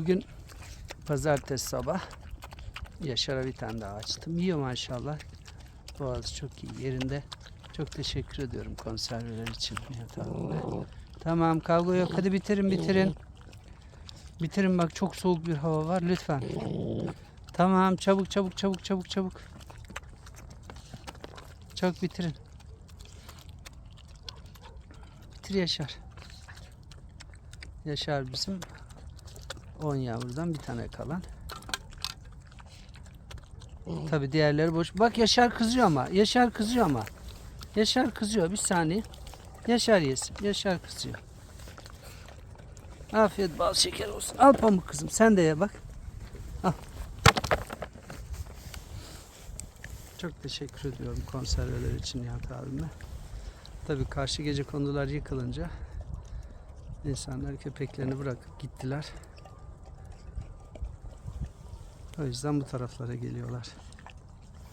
Bugün pazartesi sabah Yaşar'a bir tane daha açtım. Yiyor maşallah. Boğazı çok iyi yerinde. Çok teşekkür ediyorum konserveler için. Tamam kavga yok. Hadi bitirin bitirin. Bitirin bak çok soğuk bir hava var lütfen. Tamam çabuk çabuk çabuk çabuk çabuk. Çabuk bitirin. Bitir Yaşar. Yaşar bizim 10 yavrudan bir tane kalan. Tabi diğerleri boş. Bak Yaşar kızıyor ama. Yaşar kızıyor ama. Yaşar kızıyor. Bir saniye. Yaşar yesin. Yaşar kızıyor. Afiyet bal şeker olsun. Al pamuk kızım. Sen de ye bak. Al. Çok teşekkür ediyorum konserveler için Nihat abime. Tabi karşı gece konular yıkılınca insanlar köpeklerini bırakıp gittiler. O yüzden bu taraflara geliyorlar.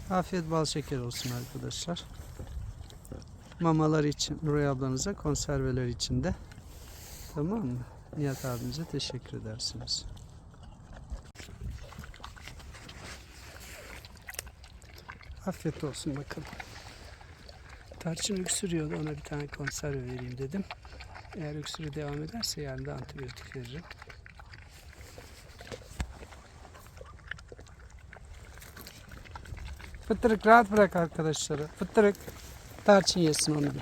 Afiyet bal şeker olsun arkadaşlar. Mamalar için Nuray ablanıza, konserveler için de tamam mı? Nihat abimize teşekkür edersiniz. Afiyet olsun bakalım. Tarçın öksürüyordu ona bir tane konserve vereyim dedim. Eğer öksürü devam ederse yarın da antibiyotik veririm. Fıtırık rahat bırak arkadaşları. Fıtırık. Tarçın yesin onu da.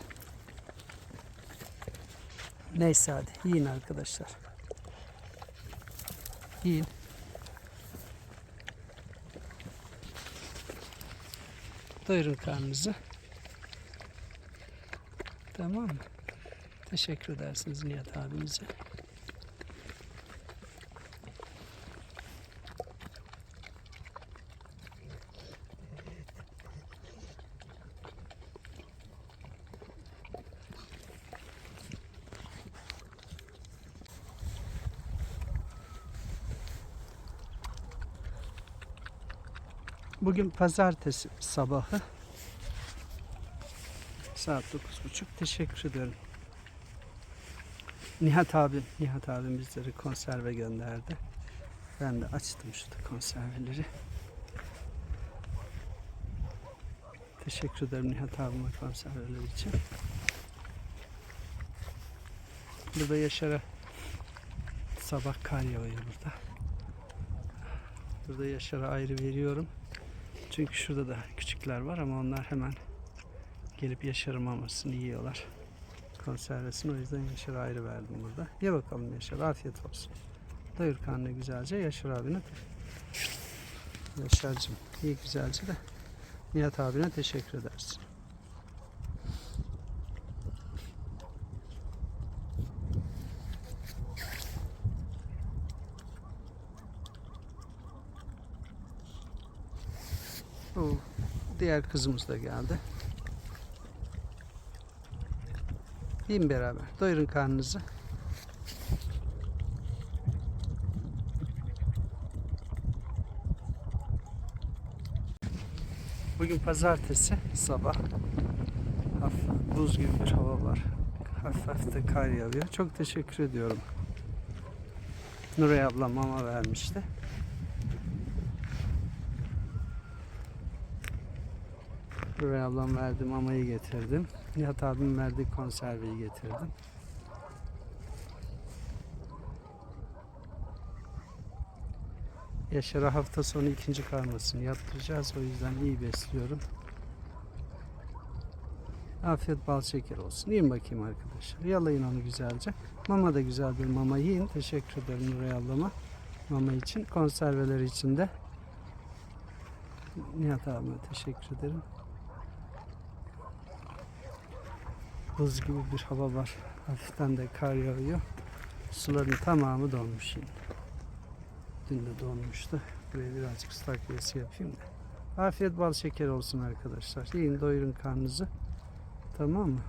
Neyse hadi yiyin arkadaşlar. Yiyin. Doyurun karnınızı. Tamam mı? Teşekkür edersiniz Nihat abimize. Bugün pazartesi sabahı. Saat 9.30. Teşekkür ediyorum. Nihat abim, Nihat abim bizleri konserve gönderdi. Ben de açtım şu konserveleri. Teşekkür ederim Nihat abime konserveler için. Burada Yaşar'a sabah kar yağıyor burada. Burada Yaşar'a ayrı veriyorum. Çünkü şurada da küçükler var ama onlar hemen gelip Yaşar'ın mamasını yiyorlar. Konservesini o yüzden Yaşar'a ayrı verdim burada. Ye bakalım Yaşar afiyet olsun. Doyur karnını güzelce Yaşar abine. Yaşar'cığım iyi güzelce de Nihat abine teşekkür edersin. Oo, diğer kızımız da geldi. Yiyin beraber. Doyurun karnınızı. Bugün pazartesi sabah. Hafif buz gibi bir hava var. Hafif hafif de kar yağıyor. Çok teşekkür ediyorum. Nuray ablam mama vermişti. Nuray ablam verdi mamayı getirdim. Nihat abim verdi konserveyi getirdim. Yaşar'a hafta sonu ikinci karmasını yaptıracağız. O yüzden iyi besliyorum. Afiyet bal şeker olsun. Yiyin bakayım arkadaşlar. Yalayın onu güzelce. Mama da güzel bir mama yiyin. Teşekkür ederim Nuray ablama. Mama için. Konserveler için de. Nihat abime teşekkür ederim. Buz gibi bir hava var. Hafiften de kar yağıyor. Suların tamamı donmuş şimdi. Dün de donmuştu. Buraya birazcık su takviyesi yapayım da. Afiyet bal şeker olsun arkadaşlar. Yiyin doyurun karnınızı. Tamam mı?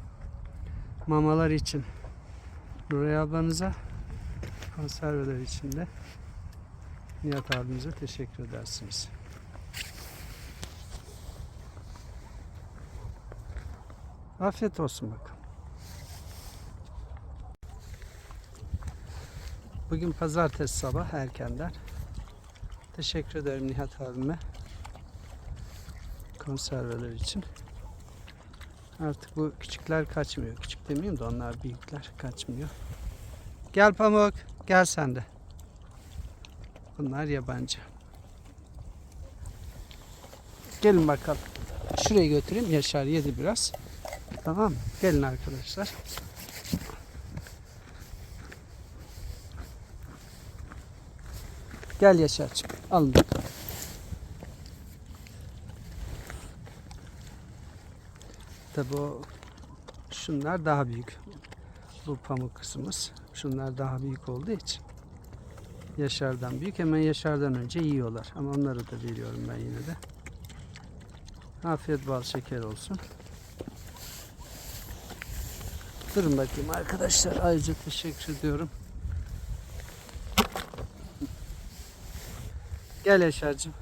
Mamalar için Nuray ablanıza konserveler için de Nihat abimize teşekkür edersiniz. Afiyet olsun bakalım. Bugün pazartesi sabah erkenden. Teşekkür ederim Nihat abime. Konserveler için. Artık bu küçükler kaçmıyor. Küçük demeyeyim de onlar büyükler kaçmıyor. Gel Pamuk. Gel sen de. Bunlar yabancı. Gelin bakalım. Şuraya götüreyim. Yaşar yedi biraz. Tamam? Gelin arkadaşlar. Gel Yaşar'cığım. Alın bakalım. Tabi o şunlar daha büyük. Bu pamuk kısmımız. Şunlar daha büyük olduğu için. Yaşar'dan büyük. Hemen Yaşar'dan önce yiyorlar. Ama onları da veriyorum ben yine de. Afiyet bal şeker olsun. Durun bakayım arkadaşlar. Ayrıca teşekkür ediyorum. Gel Yaşar'cığım.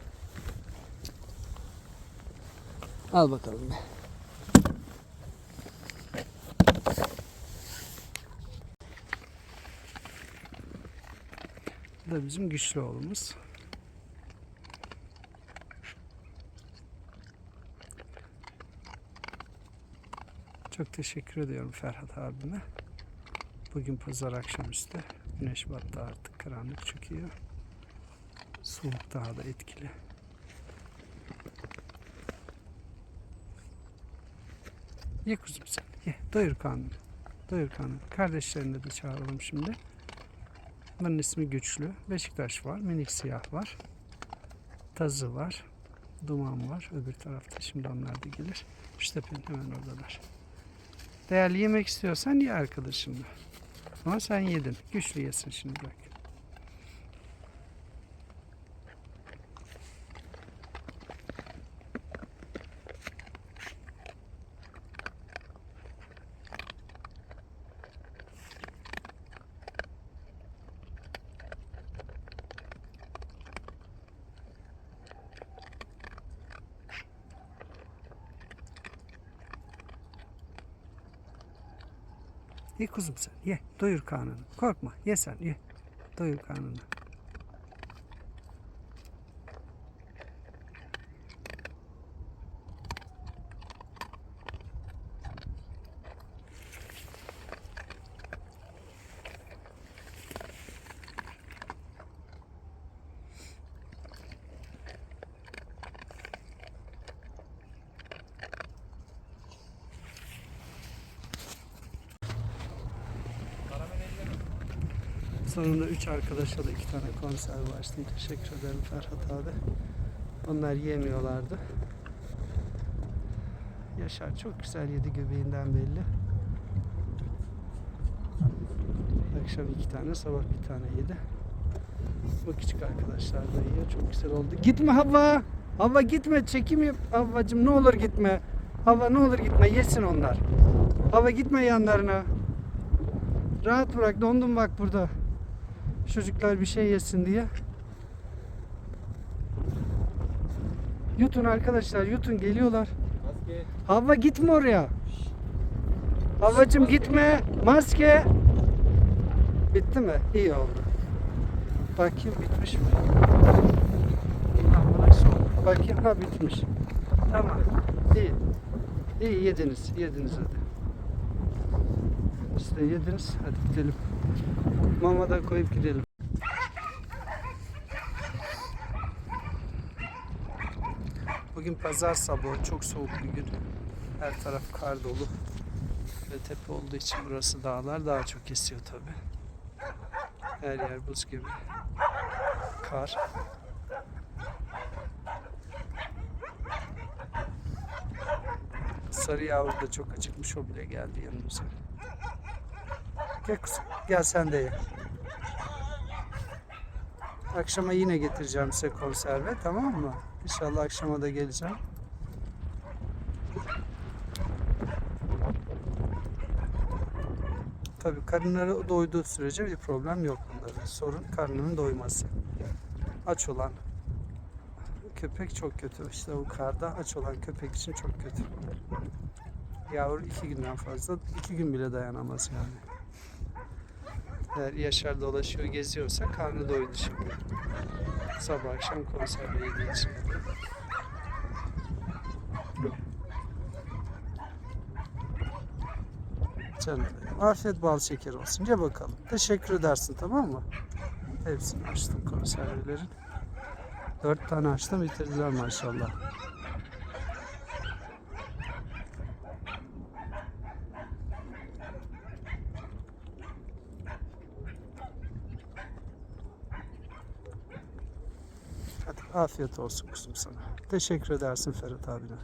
Al bakalım. Bu da bizim güçlü oğlumuz. Çok teşekkür ediyorum Ferhat abime. Bugün pazar akşamüstü. Güneş battı artık karanlık çıkıyor. Soğuk daha da etkili. Ye kuzum sen. Ye. Doyur karnını. Doyur karnını. Kardeşlerini de çağıralım şimdi. Bunun ismi Güçlü. Beşiktaş var. Minik siyah var. Tazı var. Duman var. Öbür tarafta. Şimdi onlar da gelir. İşte hemen oradalar. Değerli yemek istiyorsan ye arkadaşımla. Ama sen yedin. Güçlü yesin şimdi bak. Ye kuzum sen ye. Doyur karnını. Korkma. Ye sen ye. Doyur karnını. Sonunda üç arkadaşa da iki tane konserve açtım. Teşekkür ederim Ferhat abi. Onlar yemiyorlardı. Yaşar çok güzel yedi göbeğinden belli. Akşam iki tane, sabah bir tane yedi. Bu küçük arkadaşlar da yiyor. Çok güzel oldu. Gitme Havva! Havva gitme. Çekim yap. Havvacım ne olur gitme. Havva ne olur gitme. Yesin onlar. Havva gitme yanlarına. Rahat bırak. Dondum bak burada. Çocuklar bir şey yesin diye. Yutun arkadaşlar yutun geliyorlar. Maske. Havva gitme oraya. Havvacım gitme. Maske. Bitti mi? İyi oldu. Bakayım bitmiş mi? Bakayım ha bitmiş. Tamam. İyi. İyi yediniz. Yediniz hadi. Siz de yediniz. Hadi gidelim. Mama da koyup gidelim. Bugün pazar sabahı çok soğuk bir gün. Her taraf kar dolu. Ve tepe olduğu için burası dağlar daha çok kesiyor tabi. Her yer buz gibi. Kar. Sarı yavru da çok acıkmış o bile geldi yanımıza. Gel kızım, gel sen de ye. Akşama yine getireceğim size konserve tamam mı? İnşallah akşama da geleceğim. Tabii karınları doyduğu sürece bir problem yok bunların. Sorun karnının doyması. Aç olan köpek çok kötü. İşte bu karda aç olan köpek için çok kötü. Yavru iki günden fazla, iki gün bile dayanamaz yani. Eğer Yaşar dolaşıyor, geziyorsa karnı doydu şimdi. Sabah akşam konserve yediği için. Canım. Afiyet bal şeker olsun. Gel bakalım. Teşekkür edersin tamam mı? Hepsini açtım konservelerin. Dört tane açtım bitirdiler maşallah. Hadi afiyet olsun kuzum sana. Teşekkür edersin Ferhat abine.